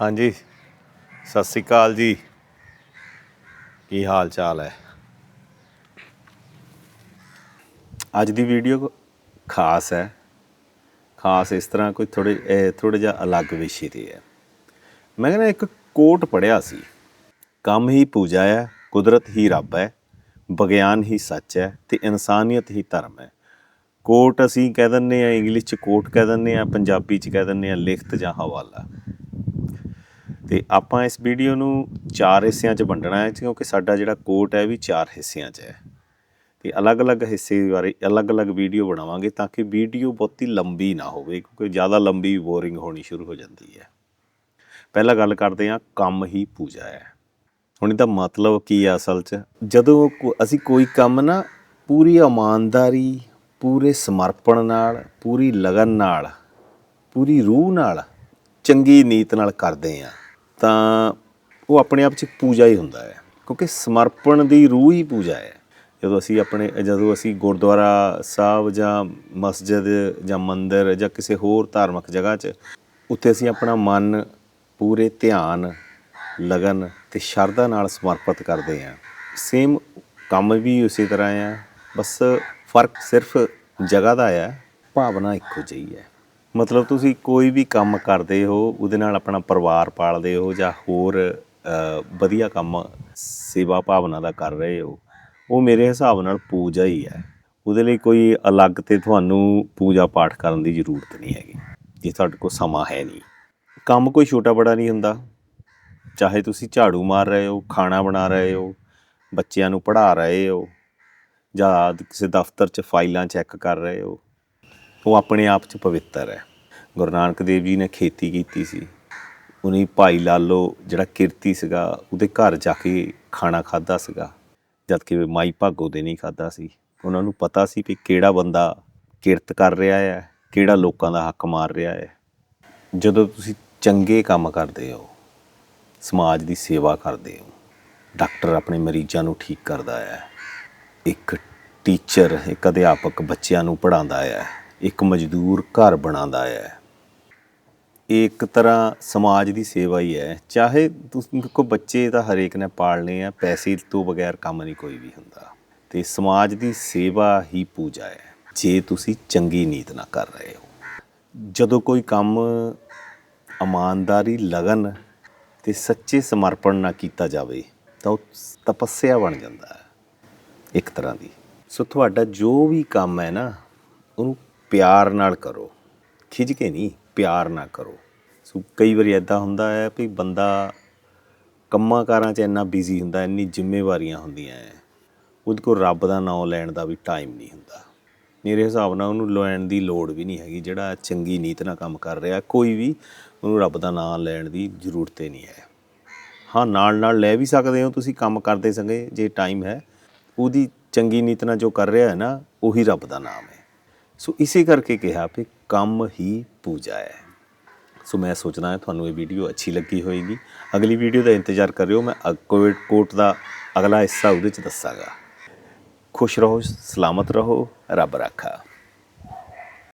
ਹਾਂਜੀ। ਸਤਿ ਸ੍ਰੀ ਅਕਾਲ ਜੀ। ਕੀ ਹਾਲ ਚਾਲ ਹੈ? ਅੱਜ ਦੀ ਵੀਡੀਓ ਖਾਸ ਹੈ। ਖਾਸ ਇਸ ਤਰ੍ਹਾਂ ਕੋਈ ਥੋੜੇ ਥੋੜਾ ਜਿਹਾ ਅਲੱਗ ਵਿਸ਼ੇ ਤੇ ਹੈ। ਮੈਂ ਕਹਿੰਦਾ ਇੱਕ ਕੋਟ ਪੜਿਆ ਸੀ। ਕੰਮ ਹੀ ਪੂਜਾ ਹੈ, ਕੁਦਰਤ ਹੀ ਰੱਬ ਹੈ, ਵਿਗਿਆਨ ਹੀ ਸੱਚ ਹੈ ਤੇ ਇਨਸਾਨੀਅਤ ਹੀ ਧਰਮ ਹੈ। ਕੋਟ ਅਸੀਂ ਕਹਿ ਦਿੰਦੇ ਆ ਇੰਗਲਿਸ਼ ਚ ਕੋਟ ਕਹਿ ਦਿੰਦੇ ਆ ਪੰਜਾਬੀ ਚ ਕਹਿ ਦਿੰਦੇ ਆ ਲਿਖਤ ਜਾਂ ਹਵਾਲਾ। ਤੇ ਆਪਾਂ ਇਸ ਵੀਡੀਓ ਨੂੰ ਚਾਰ ਹਿੱਸਿਆਂ 'ਚ ਵੰਡਣਾ ਹੈ, ਕਿਉਂਕਿ ਸਾਡਾ ਜਿਹੜਾ ਕੋਟ ਹੈ ਵੀ ਚਾਰ ਹਿੱਸਿਆਂ 'ਚ ਹੈ। ਤੇ ਅਲੱਗ-ਅਲੱਗ ਹਿੱਸੇ ਬਾਰੇ ਅਲੱਗ-ਅਲੱਗ ਵੀਡੀਓ ਬਣਾਵਾਂਗੇ ਤਾਂ ਕਿ ਵੀਡੀਓ ਬਹੁਤੀ ਲੰਬੀ ਨਾ ਹੋਵੇ, ਕਿਉਂਕਿ ਜ਼ਿਆਦਾ ਲੰਬੀ ਬੋਰਿੰਗ ਹੋਣੀ ਸ਼ੁਰੂ ਹੋ ਜਾਂਦੀ ਹੈ। ਪਹਿਲਾਂ ਗੱਲ ਕਰਦੇ ਹਾਂ, ਕੰਮ ਹੀ ਪੂਜਾ ਹੈ। ਹੁਣ ਇਹਦਾ ਮਤਲਬ ਕੀ ਹੈ ਅਸਲ 'ਚ? ਜਦੋਂ ਕੋ- ਅਸੀਂ ਕੋਈ ਕੰਮ ਨਾ ਪੂਰੀ ਇਮਾਨਦਾਰੀ, ਪੂਰੇ ਸਮਰਪਣ ਨਾਲ, ਪੂਰੀ ਲਗਨ ਨਾਲ, ਪੂਰੀ ਰੂਹ ਨਾਲ ਚੰਗੀ ਨੀਤ ਨਾਲ ਕਰਦੇ ਆ ਤਾਂ ਉਹ ਆਪਣੇ ਆਪ 'ਚ ਪੂਜਾ ਹੀ ਹੁੰਦਾ ਹੈ, ਕਿਉਂਕਿ ਸਮਰਪਣ ਦੀ ਰੂਹ ਹੀ ਪੂਜਾ ਹੈ। ਜਦੋਂ ਅਸੀਂ ਆਪਣੇ, ਜਦੋਂ ਅਸੀਂ ਗੁਰਦੁਆਰਾ ਸਾਹਿਬ ਜਾਂ ਮਸਜਿਦ ਜਾਂ ਮੰਦਿਰ ਜਾਂ ਕਿਸੇ ਹੋਰ ਧਾਰਮਿਕ ਜਗ੍ਹਾ 'ਚ, ਉੱਥੇ ਅਸੀਂ ਆਪਣਾ ਮਨ ਪੂਰੇ ਧਿਆਨ, ਲਗਨ ਤੇ ਸ਼ਰਧਾ ਨਾਲ ਸਮਰਪਿਤ ਕਰਦੇ ਹਾਂ। ਸੇਮ ਕੰਮ ਵੀ ਉਸੇ ਤਰ੍ਹਾਂ ਆ, ਬਸ ਫ਼ਰਕ ਸਿਰਫ ਜਗ੍ਹਾ ਦਾ ਆ, ਭਾਵਨਾ ਇੱਕੋ ਜਿਹੀ ਹੈ। ਮਤਲਬ ਤੁਸੀਂ ਕੋਈ ਵੀ ਕੰਮ ਕਰਦੇ ਹੋ, ਉਹਦੇ ਨਾਲ ਆਪਣਾ ਪਰਿਵਾਰ ਪਾਲਦੇ ਹੋ ਜਾਂ ਹੋਰ ਵਧੀਆ ਕੰਮ ਸੇਵਾ ਭਾਵਨਾ ਦਾ ਕਰ ਰਹੇ ਹੋ, ਉਹ ਮੇਰੇ ਹਿਸਾਬ ਨਾਲ ਪੂਜਾ ਹੀ ਹੈ। ਉਹਦੇ ਲਈ ਕੋਈ ਅਲੱਗ ਤੇ ਤੁਹਾਨੂੰ ਪੂਜਾ ਪਾਠ ਕਰਨ ਦੀ ਜ਼ਰੂਰਤ ਨਹੀਂ ਹੈਗੀ, ਜੇ ਤੁਹਾਡੇ ਕੋਲ ਸਮਾਂ ਹੈ ਨਹੀਂ। ਕੰਮ ਕੋਈ ਛੋਟਾ ਬੜਾ ਨਹੀਂ ਹੁੰਦਾ, ਚਾਹੇ ਤੁਸੀਂ ਝਾੜੂ ਮਾਰ ਰਹੇ ਹੋ, ਖਾਣਾ ਬਣਾ ਰਹੇ ਹੋ, ਬੱਚਿਆਂ ਨੂੰ ਪੜ੍ਹਾ ਰਹੇ ਹੋ ਜਾਂ ਕਿਸੇ ਦਫ਼ਤਰ 'ਚ ਫਾਈਲਾਂ ਚੈੱਕ ਕਰ ਰਹੇ ਹੋ ਉਹ ਆਪਣੇ ਆਪ 'ਚ ਪਵਿੱਤਰ ਹੈ। ਗੁਰੂ ਨਾਨਕ ਦੇਵ ਜੀ ਨੇ ਖੇਤੀ ਕੀਤੀ ਸੀ। ਉਹਨੇ ਭਾਈ ਲਾਲੋ ਜਿਹੜਾ ਕਿਰਤੀ ਸੀਗਾ, ਉਹਦੇ ਘਰ ਜਾ ਕੇ ਖਾਣਾ ਖਾਦਾ ਸੀਗਾ। ਜਦ ਕਿ ਮਾਈ ਭਾਗੋ ਦੇ ਨਹੀਂ ਖਾਦਾ ਸੀ। ਉਹਨਾਂ ਨੂੰ ਪਤਾ ਸੀ ਵੀ ਕਿਹੜਾ ਬੰਦਾ ਕਿਰਤ ਕਰ ਰਿਹਾ ਹੈ, ਕਿਹੜਾ ਲੋਕਾਂ ਦਾ ਹੱਕ ਮਾਰ ਰਿਹਾ ਹੈ। ਜਦੋਂ ਤੁਸੀਂ ਚੰਗੇ ਕੰਮ ਕਰਦੇ ਹੋ, ਸਮਾਜ ਦੀ ਸੇਵਾ ਕਰਦੇ ਹੋ, ਡਾਕਟਰ ਆਪਣੇ ਮਰੀਜ਼ਾਂ ਨੂੰ ਠੀਕ ਕਰਦਾ ਹੈ। ਇੱਕ ਟੀਚਰ, ਇੱਕ ਅਧਿਆਪਕ ਬੱਚਿਆਂ ਨੂੰ ਪੜ੍ਹਾਉਂਦਾ ਹੈ। ਇੱਕ ਮਜ਼ਦੂਰ ਘਰ ਬਣਾਉਂਦਾ ਹੈ। ਇਹ ਇੱਕ ਤਰ੍ਹਾਂ ਸਮਾਜ ਦੀ ਸੇਵਾ ਹੀ ਹੈ। ਚਾਹੇ ਤੁਸੀਂ ਕੋ ਬੱਚੇ ਤਾਂ ਹਰੇਕ ਨੇ ਪਾਲਣੇ ਆ, ਪੈਸੇ ਤੋਂ ਬਗੈਰ ਕੰਮ ਨਹੀਂ ਕੋਈ ਵੀ ਹੁੰਦਾ। ਤੇ ਸਮਾਜ ਦੀ ਸੇਵਾ ਹੀ ਪੂਜਾ ਹੈ। ਜੇ ਤੁਸੀਂ ਚੰਗੀ ਨੀਤ ਨਾਲ ਕਰ ਰਹੇ ਹੋ। ਜਦੋਂ ਕੋਈ ਕੰਮ ਇਮਾਨਦਾਰੀ, ਲਗਨ ਤੇ ਸੱਚੇ ਸਮਰਪਣ ਨਾਲ ਕੀਤਾ ਜਾਵੇ, ਤਾਂ ਉਹ ਤਪੱਸਿਆ ਬਣ ਜਾਂਦਾ ਹੈ। ਇੱਕ ਤਰ੍ਹਾਂ ਦੀ। ਸੋ ਤੁਹਾਡਾ ਜੋ ਵੀ ਕੰਮ ਹੈ ਨਾ, ਉਹਨੂੰ ਪਿਆਰ ਨਾਲ ਕਰੋ। ਖਿੱਚ ਕੇ ਨਹੀਂ, ਪਿਆਰ ਨਾ ਕਰੋ। ਸੋ ਕਈ ਵਾਰੀ ਐਦਾਂ ਹੁੰਦਾ ਹੈ ਵੀ ਬੰਦਾ ਕੰਮਾਂ ਕਾਰਾਂ 'ਚ ਇੰਨਾ ਬਿਜ਼ੀ ਹੁੰਦਾ, ਇੰਨੀ ਜ਼ਿੰਮੇਵਾਰੀਆਂ ਹੁੰਦੀਆਂ ਹੈ। ਉਹਦੇ ਕੋਲ ਰੱਬ ਦਾ ਨਾਮ ਲੈਣ ਦਾ ਵੀ ਟਾਈਮ ਨਹੀਂ ਹੁੰਦਾ। ਮੇਰੇ ਹਿਸਾਬ ਨਾਲ ਉਹਨੂੰ ਲੈਣ ਦੀ ਲੋੜ ਵੀ ਨਹੀਂ ਹੈਗੀ, ਜਿਹੜਾ ਚੰਗੀ ਨੀਤ ਨਾਲ ਕੰਮ ਕਰ ਰਿਹਾ, ਕੋਈ ਵੀ ਉਹਨੂੰ ਰੱਬ ਦਾ ਨਾਮ ਲੈਣ ਦੀ ਜ਼ਰੂਰਤ ਹੀ ਨਹੀਂ ਹੈ। ਹਾਂ, ਨਾਲ ਨਾਲ ਲੈ ਵੀ ਸਕਦੇ ਹੋ ਤੁਸੀਂ ਕੰਮ ਕਰਦੇ ਸੰਗੇ, ਜੇ ਟਾਈਮ ਹੈ। ਉਹਦੀ ਚੰਗੀ ਨੀਤ ਨਾਲ ਜੋ ਕਰ ਰਿਹਾ ਹੈ ਨਾ, ਉਹੀ ਰੱਬ ਦਾ ਨਾਮ ਹੈ। ਸੋ ਇਸੇ ਕਰਕੇ ਕਿਹਾ ਵੀ ਕੰਮ ਹੀ ਪੂਜਾ ਹੈ। ਸੋ ਮੈਂ ਸੋਚਦਾ ਹਾਂ ਤੁਹਾਨੂੰ ਇਹ ਵੀਡੀਓ ਅੱਛੀ ਲੱਗੀ ਹੋਏਗੀ। ਅਗਲੀ ਵੀਡੀਓ ਦਾ ਇੰਤਜ਼ਾਰ ਕਰਿਓ ਮੈਂ ਕੋਵਿਡ ਕੋਟ ਦਾ ਅਗਲਾ ਹਿੱਸਾ ਉਹਦੇ ਚ ਦੱਸਾਂਗਾ। ਖੁਸ਼ ਰਹੋ, ਸਲਾਮਤ ਰਹੋ, ਰੱਬ ਰਾਖਾ।